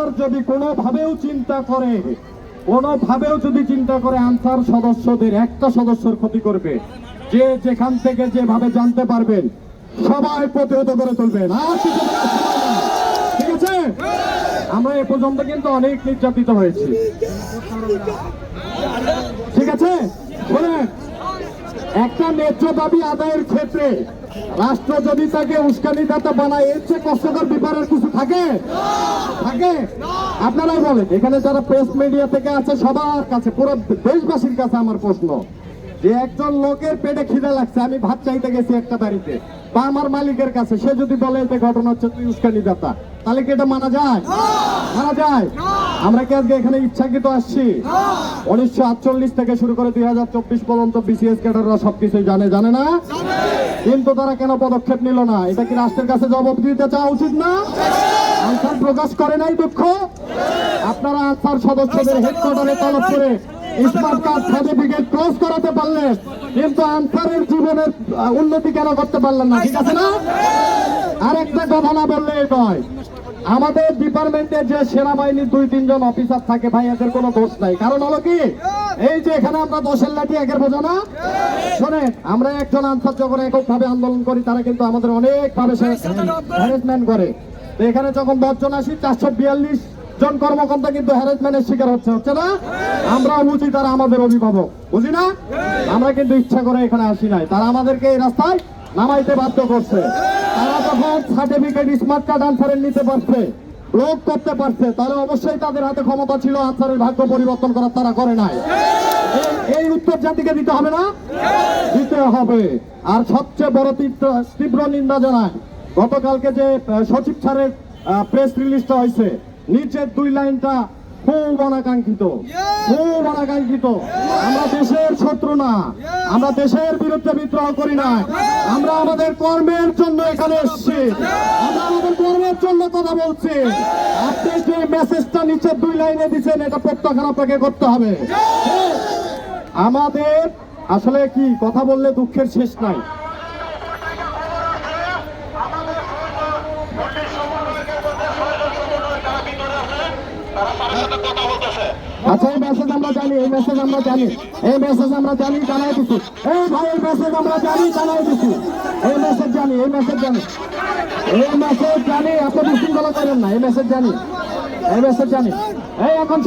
Answer যদি কোনোভাবেও চিন্তা করে, কোনোভাবেও যদি চিন্তা করে আনসার সদস্যদের, একটা সদস্যর ক্ষতি করবে। যে যেখান থেকে যেভাবে জানতে পারবেন, সবাই প্রতিহত করে তুলবেন। আর। ঠিক আছে? আমরা এ পর্যন্ত কিন্তু অনেক নির্যাতিত হয়েছি। ঠিক আছে? শোনেন, একটা ন্যায্য দাবি আদায়ের ক্ষেত্রে রাষ্ট্র যদি তাকে উস্কানিদাতা বানায়, এর চেয়ে কষ্টকর বিপারের কিছু থাকে? থাকে? আপনারাই বলেন। এখানে যারা প্রেস মিডিয়া থেকে আছে, সবার কাছে, পুরো দেশবাসীর কাছে আমার প্রশ্ন। যে একজন লোকের পেটে খিদে লাগছে, আমি ভাত চাইতে গেছি একটা বাড়িতে, বা আমার মালিকের কাছে, সে যদি বলে যে ঘটনা হচ্ছে তুই উস্কানিদাতা, তাহলে কি এটা মানা যায়? মানা যায়। আমরা কি আজকে এখানে ইচ্ছাকৃত আসছি? উনিশশো আটচল্লিশ থেকে শুরু করে দুই হাজার চব্বিশ পর্যন্ত বিসিএস ক্যাডাররা সবকিছুই জানে জানে না? কিন্তু তারা কেন পদক্ষেপ নিল না? এটা কি রাষ্ট্রের কাছে জবাব দিতে চাওয়া উচিত না? আনসার প্রকাশ করে নাই দুঃখ? আপনারা আনসার সদস্যদের হেডকোয়ার্টারে তলব করে স্মার্ট কার্ড সার্টিফিকেট ক্লোজ করাতে পারলেন কিন্তু আনসারের জীবনের উন্নতি কেন করতে পারলেন না? ঠিক আছে না? আর একটা কথা না বললে নয়। আমাদের ডিপার্টমেন্টের যে সেনাবাহিনীর দুই, তিনজন অফিসার থাকে, ভাই, এদের কোনো দোষ নাই। কারণ হলো কি? এই যে এখানে আমরা দোষের লাঠি একের বোঝা না? শোনেন, আমরা একজন আনসার যখন এককভাবে আন্দোলন করি, তারা কিন্তু আমাদের অনেক ভাবে হ্যারাসমেন্ট করে। এখানে যখন দশজন আসি, চারশো বিয়াল্লিশ জন কর্মকর্তা কিন্তু হ্যারাসমেন্টের শিকার হচ্ছে হচ্ছে না? আমরা বুঝি তারা আমাদের অভিভাবক, বুঝি না? আমরা কিন্তু ইচ্ছা করে এখানে আসি নাই। তারা আমাদেরকে এই রাস্তায় নামাইতে বাধ্য করছে। তারা যখন সার্টিফিকেট স্মার্ট কার্ড আনসারের নিতে পারছে ব্লক করতে পারছে। তাহলে অবশ্যই তাদের হাতে ক্ষমতা ছিল আনসারের ভাগ্য পরিবর্তন করার তারা করে নাই। এই- উত্তর জাতিকে দিতে হবে না? দিতে হবে। আর সবচেয়ে বড় তীব্র নিন্দা জানায়, গতকালকে যে সচিব স্যারের প্রেস রিলিজটা হয়েছে, নিচের দুই লাইনটা খুব অনাকাঙ্ক্ষিত খুব অনাকাঙ্ক্ষিত আমরা দেশের শত্রু না, আমরা দেশের বিরুদ্ধে বিদ্রোহ করি না আমরা আমাদের কর্মের জন্য এখানে এসেছি। আমরা আমাদের কর্মের জন্য কথা বলছি। আপনি যে মেসেজটা নিচের দুই লাইনে দিচ্ছেন এটা প্রত্যাখ্যান আপনাকে করতে হবে। আমাদের আসলে কি, কথা বললে দুঃখের শেষ নাই। আচ্ছা এই মেসেজ আমরা জানি, এই মেসেজ আমরা জানি, এই মেসেজ আমরা জানি, জানাই দিচ্ছি এই ভাই, এই মেসেজ আমরা জানি, জানাই দিচ্ছি এই মেসেজ জানি, এই মেসেজ জানি। এই মেসেজ জানি, এত বিশৃঙ্খলা করেন না, এই মেসেজ জানি। এই মেসেজ জানি। এই এখন